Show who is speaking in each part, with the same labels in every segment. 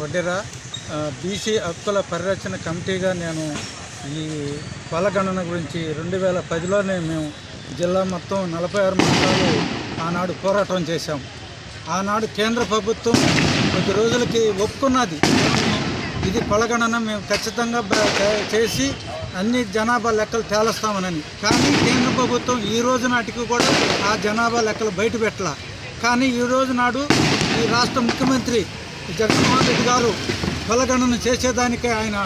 Speaker 1: వడ్డెరా BC హక్కుల పరిరక్షణ కమిటీగా నేను ఈ కులగణన గురించి రెండు వేల పదిలోనే మేము జిల్లా మొత్తం నలభై ఆరు మండలాలు ఆనాడు పోరాటం చేశాం. ఆనాడు కేంద్ర ప్రభుత్వం కొద్ది రోజులకి ఒప్పుకున్నది. ఇది కొలగణన మేము ఖచ్చితంగా చేసి అన్ని జనాభా లెక్కలు తేలుస్తామనని. కానీ కేంద్ర ప్రభుత్వం ఈ రోజు నాటికి కూడా ఆ జనాభా లెక్కలు బయట పెట్టాల. కానీ ఈ రోజు నాడు ఈ రాష్ట్ర ముఖ్యమంత్రి జగన్మోహన్ రెడ్డి గారు కులగణన చేసేదానికే ఆయన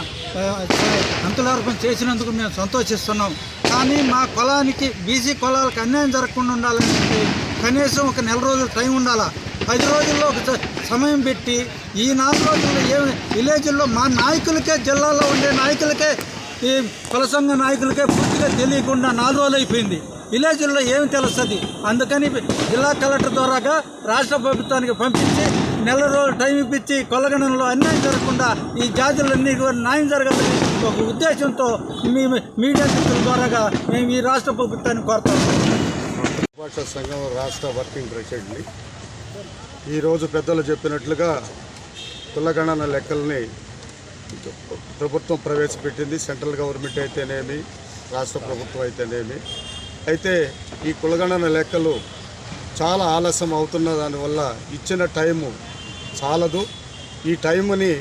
Speaker 1: అంతులార్పణ చేసినందుకు మేము సంతోషిస్తున్నాం. కానీ మా కులానికి బీసీ కులాలకు అన్యాయం జరగకుండా ఉండాలంటే కనీసం ఒక నెల రోజులు టైం ఉండాలా? పది రోజుల్లో ఒక సమయం పెట్టి ఈ నాలుగు రోజుల్లో ఏ విలేజ్లో మా నాయకులకే జిల్లాలో ఉండే నాయకులకే ఈ కుల సంఘ నాయకులకే పూర్తిగా తెలియకుండా నాలుగు రోజులు అయిపోయింది. విలేజ్లో ఏమి తెలుస్తుంది? అందుకని జిల్లా కలెక్టర్ ద్వారాగా రాష్ట్ర ప్రభుత్వానికి పంపించి నెల రోజులు టైం ఇప్పించి కొలగణంలో అన్యాయం జరగకుండా ఈ జాతులన్నీ న్యాయం జరగాలని ఒక ఉద్దేశంతో మీ మీడియా మిత్రుల ద్వారాగా మేము ఈ రాష్ట్ర ప్రభుత్వాన్ని
Speaker 2: కోరుతాం. సంఘం రాష్ట్ర వర్కింగ్ ప్రెసిడెంట్ని. ఈరోజు పెద్దలు చెప్పినట్లుగా కులగణన లెక్కల్ని ప్రభుత్వం ప్రవేశపెట్టింది. సెంట్రల్ గవర్నమెంట్ అయితేనేమి రాష్ట్ర ప్రభుత్వం అయితేనేమి. అయితే ఈ కులగణన లెక్కలు చాలా ఆలస్యం అవుతున్న దానివల్ల ఇచ్చిన టైము చాలదు. ఈ టైముని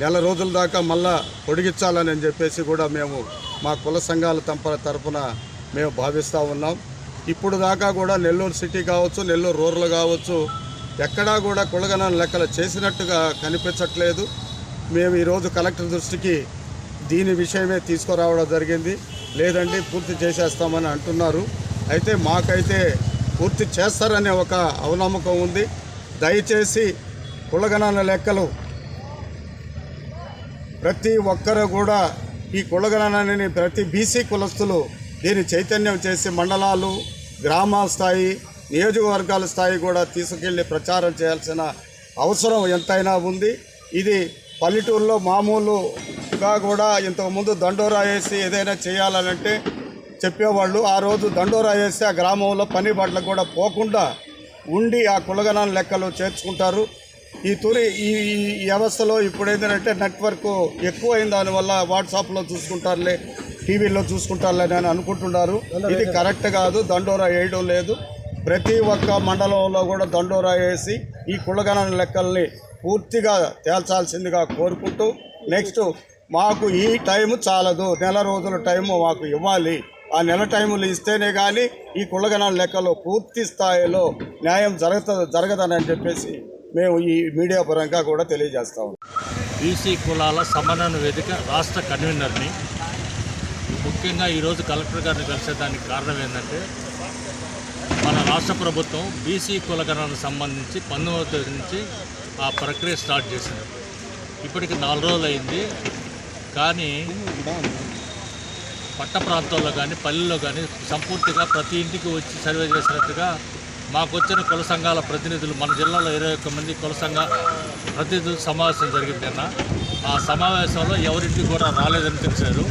Speaker 2: నెల రోజుల దాకా మళ్ళా పొడిగించాలని చెప్పేసి కూడా మేము మా కుల సంఘాల తంప తరపున మేము భావిస్తూ ఉన్నాం. ఇప్పుడు దాకా కూడా నెల్లూరు సిటీ కావచ్చు నెల్లూరు రూరల్ కావచ్చు ఎక్కడా కూడా కులగణన లెక్కలు చేసినట్టుగా కనిపించట్లేదు. మేము ఈరోజు కలెక్టర్ దృష్టికి దీని విషయమే తీసుకురావడం జరిగింది. లేదండి పూర్తి చేసేస్తామని అంటున్నారు. అయితే మాకైతే పూర్తి చేస్తారనే ఒక అవనమ్మకం ఉంది. దయచేసి కులగణన లెక్కలు. ప్రతి ఒక్కరు కూడా ఈ కులగణనని ప్రతి బీసీ కులస్తులు దీన్ని చైతన్యం చేసి మండలాలు గ్రామ స్థాయి నియోజకవర్గాల స్థాయి కూడా తీసుకెళ్ళి ప్రచారం చేయాల్సిన అవసరం ఎంతైనా ఉంది. ఇది పల్లెటూరులో మామూలుగా కూడా ఇంతకుముందు దండోరా వేసి ఏదైనా చేయాలనంటే చెప్పేవాళ్ళు. ఆ రోజు దండోరా వేసి ఆ గ్రామంలో పని బట్టలకు కూడా పోకుండా ఉండి ఆ కులగణాల లెక్కలు చేర్చుకుంటారు. ఈ తొలి ఈ ఈ వ్యవస్థలో ఇప్పుడు ఏంటంటే నెట్వర్క్ ఎక్కువైంది దానివల్ల వాట్సాప్లో చూసుకుంటారులే టీవీలో చూసుకుంటారులే అని అనుకుంటున్నారు. ఇది కరెక్ట్ కాదు దండోరా వేయడం లేదు. ప్రతి ఒక్క మండలంలో కూడా దండోరా వేసి ఈ కులగణన లెక్కల్ని పూర్తిగా తేల్చాల్సిందిగా కోరుకుంటూ నెక్స్ట్ మాకు ఈ టైం చాలదు నెల రోజుల టైము మాకు ఇవ్వాలి. ఆ నెల టైములు ఇస్తేనే కానీ ఈ కులగణన లెక్కలో పూర్తి స్థాయిలో న్యాయం జరగత జరగదని చెప్పేసి మేము ఈ మీడియా పరంగా కూడా తెలియజేస్తాం
Speaker 3: బీసీ కులాల సమన్వయ వేదిక రాష్ట్ర కన్వీనర్ని. ముఖ్యంగా ఈరోజు కలెక్టర్ గారిని కలిసేదానికి కారణం ఏంటంటే మన రాష్ట్ర ప్రభుత్వం బీసీ కులగణనకు సంబంధించి పంతొమ్మిదవ తేదీ నుంచి ఆ ప్రక్రియ స్టార్ట్ చేసింది. ఇప్పటికి నాలుగు రోజులు అయింది. కానీ పట్ట ప్రాంతాల్లో కానీ పల్లెల్లో కానీ సంపూర్తిగా ప్రతి ఇంటికి వచ్చి సర్వే చేసినట్టుగా మాకు వచ్చిన కుల సంఘాల ప్రతినిధులు మన జిల్లాలో ఇరవై ఒక్క మంది కుల సంఘ ప్రతినిధుల సమావేశం జరిగింది అన్న ఆ సమావేశంలో ఎవరింటికి కూడా రాలేదని తెలిసారు.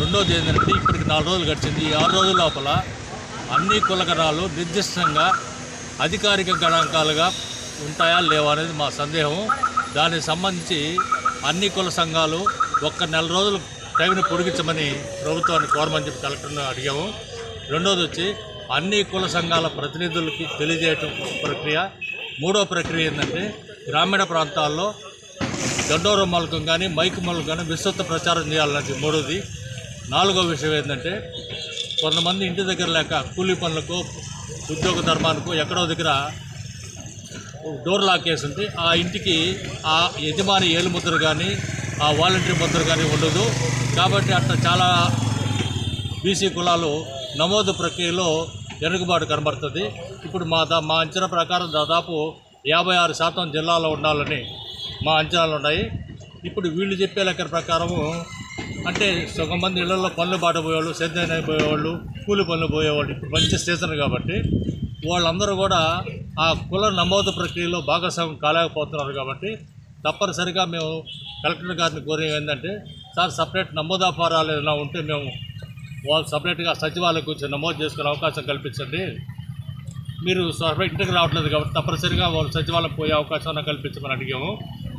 Speaker 3: రెండోది ఏంటంటే ఇప్పటికి నాలుగు రోజులు గడిచింది. ఈ ఆరు రోజుల లోపల అన్ని కులగణాలు నిర్దిష్టంగా అధికారిక గణాంకాలుగా ఉంటాయా లేవా అనేది మా సందేహం. దానికి సంబంధించి అన్ని కుల సంఘాలు ఒక్క నెల రోజులు టైంని పొడిగించమని ప్రభుత్వాన్ని కోరమని చెప్పి కలెక్టర్ని అడిగాము. రెండోది వచ్చి అన్ని కుల సంఘాల ప్రతినిధులకి తెలియజేయటం ప్రక్రియ. మూడో ప్రక్రియ ఏంటంటే గ్రామీణ ప్రాంతాల్లో గడ్డోర మూలకం కానీ మైక్ మూలకం కానీ విస్తృత ప్రచారం చేయాలన్నది మూడోది. నాలుగో విషయం ఏంటంటే కొంతమంది ఇంటి దగ్గర లేక కూలీ పనులకు ఉద్యోగ ధర్మానికి ఎక్కడో దగ్గర డోర్ లాక్ వేసి ఉంటే ఆ ఇంటికి ఆ యజమాని ఏలు ముద్ర కానీ ఆ వాలంటరీ ముద్ర కానీ ఉండదు. కాబట్టి అట్లా చాలా బీసీ కులాలు నమోదు ప్రక్రియలో వెనుకబాటు కనబడుతుంది. ఇప్పుడు మా దా మా అంచనా ప్రకారం దాదాపు యాభై ఆరు శాతం జిల్లాలో ఉండాలని మా అంచనాలు ఉన్నాయి. ఇప్పుడు వీళ్ళు చెప్పే లెక్క ప్రకారము అంటే సగం మంది ఇళ్ళలో పనులు బాట పోయేవాళ్ళు సేద్యం పోయేవాళ్ళు కూలి పనులు పోయేవాళ్ళు ఇప్పుడు మంచి సీజన్ కాబట్టి వాళ్ళందరూ కూడా ఆ కుల నమోదు ప్రక్రియలో భాగస్వామ్యం కాలేకపోతున్నారు కాబట్టి తప్పనిసరిగా మేము కలెక్టర్ గారిని కోరేది ఏంటంటే సార్ సపరేట్ నమోదా ఫారాలు ఏదైనా ఉంటే మేము వాళ్ళు సపరేట్గా సచివాలయం కూర్చొని నమోదు చేసుకునే అవకాశం కల్పించండి. మీరు సపరేట్ ఇంటికి రావట్లేదు కాబట్టి తప్పనిసరిగా వాళ్ళు సచివాలయం పోయే అవకాశం కల్పించమని అడిగాము.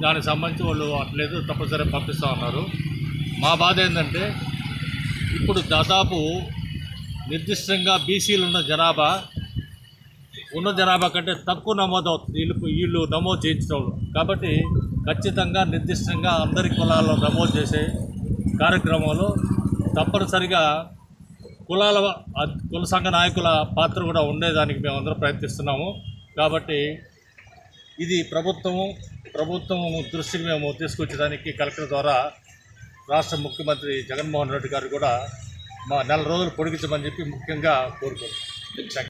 Speaker 3: దానికి సంబంధించి వాళ్ళు అట్లేదు తప్పనిసరిగా పంపిస్తూ ఉన్నారు. మా బాధ ఏంటంటే ఇప్పుడు దాదాపు నిర్దిష్టంగా బీసీలు ఉన్న జనాభా ఉన్న జనాభా కంటే తక్కువ నమోదు అవుతుంది వీళ్ళు వీళ్ళు నమోదు చేయించడం. కాబట్టి ఖచ్చితంగా నిర్దిష్టంగా అందరి కులాల్లో నమోదు చేసే కార్యక్రమంలో తప్పనిసరిగా కులాల కుల సంఘ నాయకుల పాత్ర కూడా ఉండేదానికి మేమందరం ప్రయత్నిస్తున్నాము. కాబట్టి ఇది ప్రభుత్వము ప్రభుత్వం దృష్టికి మేము తీసుకొచ్చేదానికి కలెక్టర్ ద్వారా రాష్ట్ర ముఖ్యమంత్రి జగన్మోహన్ రెడ్డి గారు కూడా మా నెల రోజులు పొడిగించమని చెప్పి ముఖ్యంగా కోరుకుంటున్నాం.